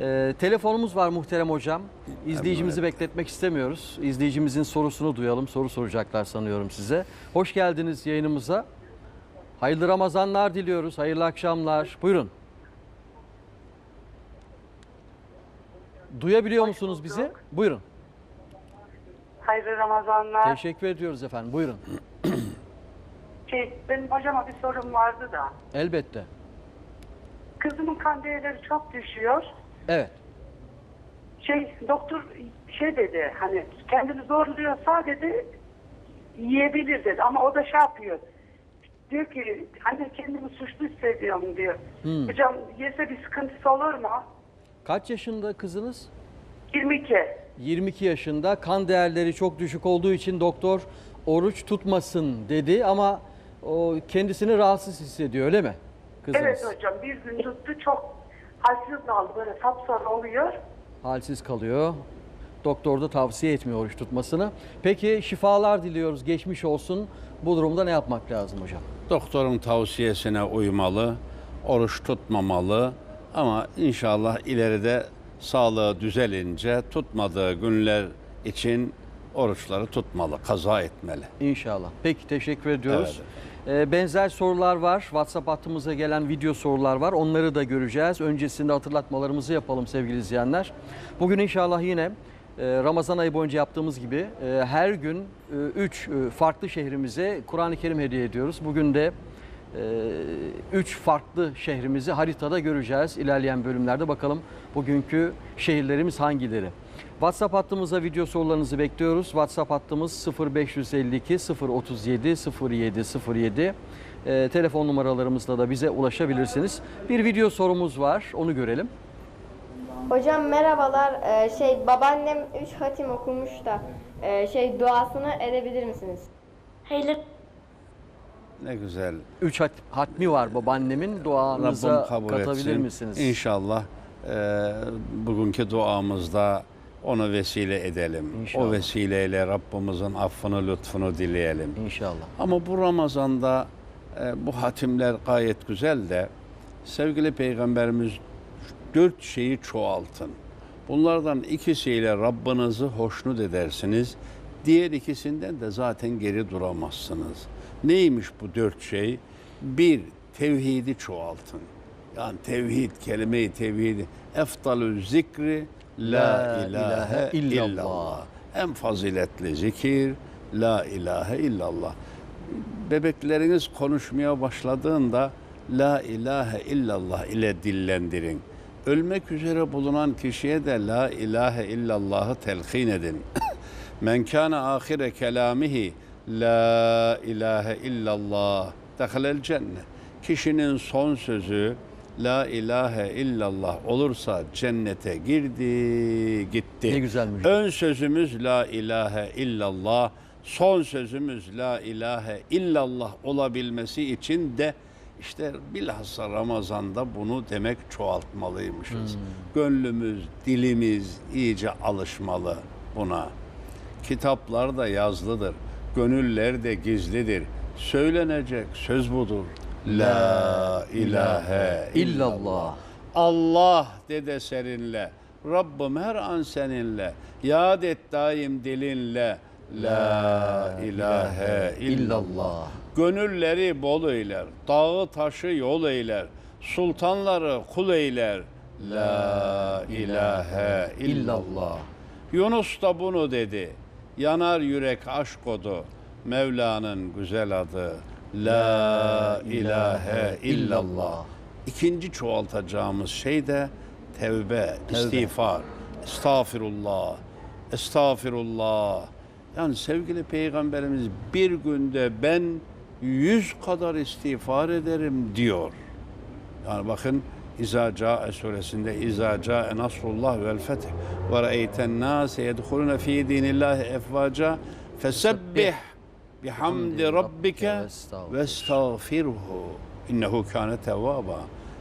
Ee, telefonumuz var muhterem hocam. İzleyicimizi bekletmek istemiyoruz. İzleyicimizin sorusunu duyalım. Soru soracaklar sanıyorum size. Hoş geldiniz yayınımıza. Hayırlı Ramazanlar diliyoruz. Hayırlı akşamlar. Buyurun. Duyabiliyor musunuz bizi? Buyurun. Hayırlı Ramazanlar. Teşekkür ediyoruz efendim. Buyurun. Şey, benim hocama bir sorum vardı da. Elbette. Kızımın kan değerleri çok düşüyor. Evet. Şey, doktor şey dedi, hani kendini zorluyorsa dedi, yiyebilir dedi. Ama o da şey yapıyor. Diyor ki, hani kendimi suçlu hissediyorum diyor. Hmm. Hocam yese bir sıkıntısı olur mu? Kaç yaşında kızınız? 22. 22 yaşında kan değerleri çok düşük olduğu için doktor oruç tutmasın dedi ama o kendisini rahatsız hissediyor öyle mi kızınız? Evet hocam, bir gün tuttu çok halsiz kaldı, böyle sapsarı oluyor. Halsiz kalıyor. Doktor da tavsiye etmiyor oruç tutmasını. Peki şifalar diliyoruz. Geçmiş olsun. Bu durumda ne yapmak lazım hocam? Doktorun tavsiyesine uymalı, oruç tutmamalı ama inşallah ileride sağlığı düzelince tutmadığı günler için oruçları tutmalı, kaza etmeli. İnşallah. Peki teşekkür ediyoruz. Ee, benzer sorular var. WhatsApp hattımıza gelen video sorular var. Onları da göreceğiz. Öncesinde hatırlatmalarımızı yapalım sevgili izleyenler. Bugün inşallah yine e, Ramazan ayı boyunca yaptığımız gibi e, her gün 3 farklı şehrimize Kur'an-ı Kerim hediye ediyoruz. Bugün de 3 farklı şehrimizi haritada göreceğiz ilerleyen bölümlerde. Bakalım bugünkü şehirlerimiz hangileri? WhatsApp hattımıza video sorularınızı bekliyoruz. WhatsApp hattımız 0552 037 07 07. Ee, telefon numaralarımızla da bize ulaşabilirsiniz. Bir video sorumuz var. Onu görelim. Hocam merhabalar. Ee, şey babaannem 3 hatim okumuş da e, şey duasını edebilir misiniz? Hayırlı Ne güzel. 3 hat, hatmi var babaannemin. Duanıza Rabbim kabul katabilir etsin. misiniz? İnşallah e, bugünkü duamızda onu vesile edelim. İnşallah. O vesileyle Rabbimizin affını, lütfunu dileyelim. İnşallah. Ama bu Ramazan'da e, bu hatimler gayet güzel de sevgili Peygamberimiz dört şeyi çoğaltın. Bunlardan ikisiyle Rabbinizi hoşnut edersiniz. Diğer ikisinden de zaten geri duramazsınız. Neymiş bu dört şey? Bir, tevhidi çoğaltın. Yani tevhid, kelime-i tevhidi. Eftalü zikri la, La ilahe, illallah. En faziletli zikir la ilahe illallah. Bebekleriniz konuşmaya başladığında la ilahe illallah ile dillendirin. Ölmek üzere bulunan kişiye de la ilahe illallahı telkin edin. Men kana ahire kelamihi la ilahe illallah dehalel cennet. Kişinin son sözü la ilahe illallah olursa cennete girdi gitti. Ne güzel müjde. Ön sözümüz la ilahe illallah, son sözümüz la ilahe illallah olabilmesi için de işte bilhassa Ramazan'da bunu demek çoğaltmalıymışız. Gönlümüz, dilimiz iyice alışmalı buna. Kitaplar da yazlıdır, gönüller de gizlidir. Söylenecek söz budur. La ilahe illallah. Allah dede seninle. Rabbim her an seninle. Yad et daim dilinle. La ilahe illallah. Gönülleri bol eyler. Dağı taşı yol eyler. Sultanları kul eyler. La ilahe illallah. Yunus da bunu dedi. Yanar yürek aşk odu. Mevla'nın güzel adı. La ilahe illallah. İkinci çoğaltacağımız şey de tevbe, istiğfar. Estağfirullah, estağfirullah. Yani sevgili Peygamberimiz bir günde ben yüz kadar istiğfar ederim diyor. Yani bakın İza Câe suresinde İza Câe Nasrullah vel Feth ve re'eyten nâse yedhulune fî dînillâhi efvâca fesebbih bihamdi rabbike ve estağfirhu innehu kâne tevvâba.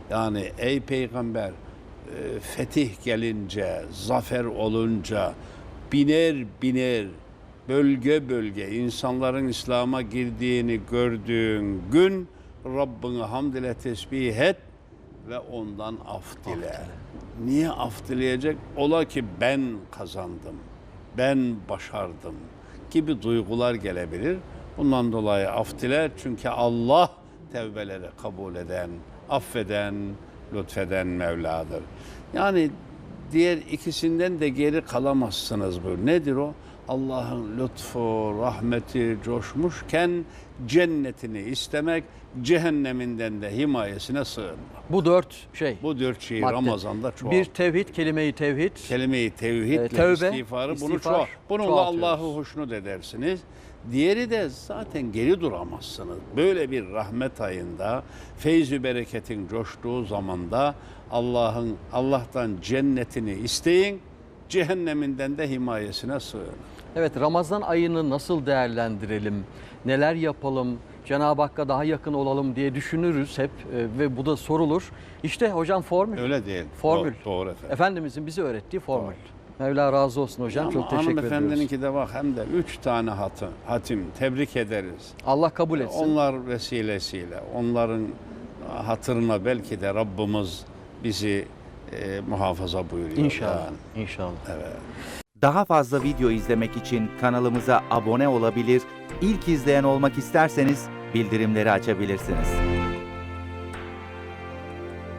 Yani ey peygamber e, fetih gelince, zafer olunca biner biner bölge bölge insanların İslam'a girdiğini gördüğün gün Rabbini hamd ile tesbih et ve ondan af dile. Niye af dileyecek? Ola ki ben kazandım, ben başardım gibi duygular gelebilir. Bundan dolayı af dile çünkü Allah tevbeleri kabul eden, affeden, lütfeden Mevladır. Yani diğer ikisinden de geri kalamazsınız bu. Nedir o? Allah'ın lütfu, rahmeti coşmuşken cennetini istemek, cehenneminden de himayesine sığınmak. Bu dört şey. Bu dört şeyi madde. Ramazan'da çok. Bir tevhid, kelime-i tevhid. kelime-i tevhidle E, tövbe, istiğfarı bunu istiğfar, çok. Bununla çoğaltıyoruz. Allah'ı hoşnut edersiniz. Diğeri de zaten geri duramazsınız. Böyle bir rahmet ayında feyzü bereketin coştuğu zamanda Allah'ın Allah'tan cennetini isteyin, cehenneminden de himayesine sığının. Evet Ramazan ayını nasıl değerlendirelim? Neler yapalım? Cenab-ı Hakk'a daha yakın olalım diye düşünürüz hep e, ve bu da sorulur. İşte hocam formül. Öyle değil. Formül. Doğru, doğru efendim. Efendimizin bize öğrettiği formül. Mevla razı olsun hocam. Ama Çok teşekkür ediyoruz. hanımefendininki de bak hem de üç tane hatim, hatim tebrik ederiz. Allah kabul etsin. Onlar vesilesiyle, onların hatırına belki de Rabbimiz bizi e, muhafaza buyuruyor. İnşallah. Yani. İnşallah. Evet. Daha fazla video izlemek için kanalımıza abone olabilir, ilk izleyen olmak isterseniz bildirimleri açabilirsiniz.